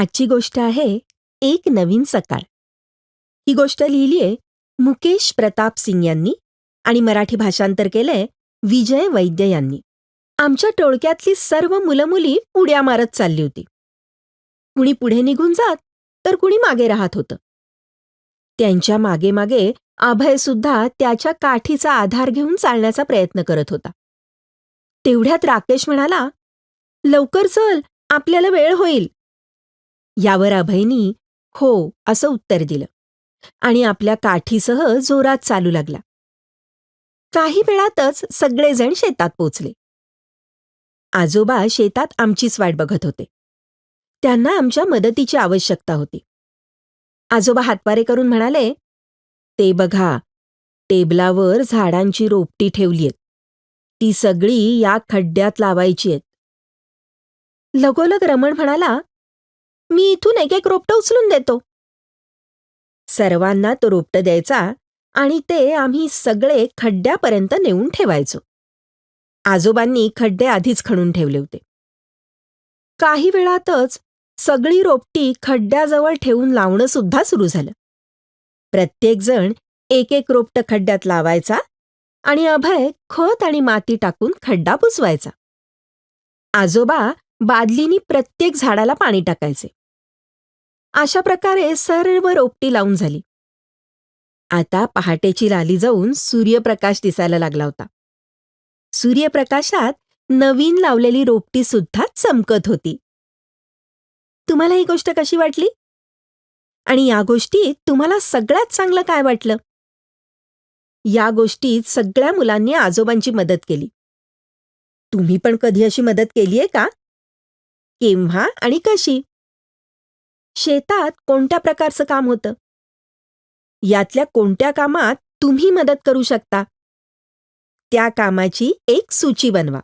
आजची गोष्ट आहे एक नवीन सकाळ. ही गोष्ट लिहिलीये मुकेश प्रताप सिंग यांनी आणि मराठी भाषांतर केलंय विजय वैद्य यांनी. आमच्या टोळक्यातली सर्व मुलं मुली उड्या मारत चालली होती. कुणी पुढे निघून जात तर कुणी मागे राहत होतं. त्यांच्या मागे मागे अभय सुद्धा त्याच्या काठीचा आधार घेऊन चालण्याचा प्रयत्न करत होता. तेवढ्यात राकेश म्हणाला लवकर चल आपल्याला वेळ होईल. यावर अभयनी हो असं उत्तर दिलं आणि आपल्या काठीसह जोरात चालू लागला. काही वेळातच सगळेजण शेतात पोचले. आजोबा शेतात आमचीच वाट बघत होते. त्यांना आमच्या मदतीची आवश्यकता होती. आजोबा हातवारे करून म्हणाले ते बघा टेबलावर झाडांची रोपटी ठेवलीयत ती सगळी या खड्ड्यात लावायची आहेत. लगोलग रमण म्हणाला मी इथून एक एक रोपटं उचलून देतो. सर्वांना तो रोपटं द्यायचा आणि ते आम्ही सगळे खड्ड्यापर्यंत नेऊन ठेवायचो. आजोबांनी खड्डे आधीच खणून ठेवले होते. काही वेळातच सगळी रोपटी खड्ड्याजवळ ठेवून लावणं सुद्धा सुरू झालं. प्रत्येकजण एक एक रोपटं खड्ड्यात लावायचा आणि अभय खत आणि माती टाकून खड्डा पुसवायचा. आजोबा बादलीनी प्रत्येक झाडाला पाणी टाकायचे. अशा प्रकारे सर्व रोपटी लावून झाली. आता पहाटेची लाली जाऊन सूर्यप्रकाश दिसायला लागला होता. सूर्यप्रकाशात नवीन लावलेली रोपटी सुद्धा चमकत होती. तुम्हाला ही गोष्ट कशी वाटली? आणि या गोष्टीत तुम्हाला सगळ्यात चांगलं काय वाटलं? या गोष्टीत सगळ्या मुलांनी आजोबांची मदत केली. तुम्ही पण कधी अशी मदत केलीये का? केव्हा आणि कशी? शेतात कोणत्या प्रकारचं काम होतं? यातल्या कोणत्या कामात तुम्ही मदत करू शकता? त्या कामाची एक सूची बनवा.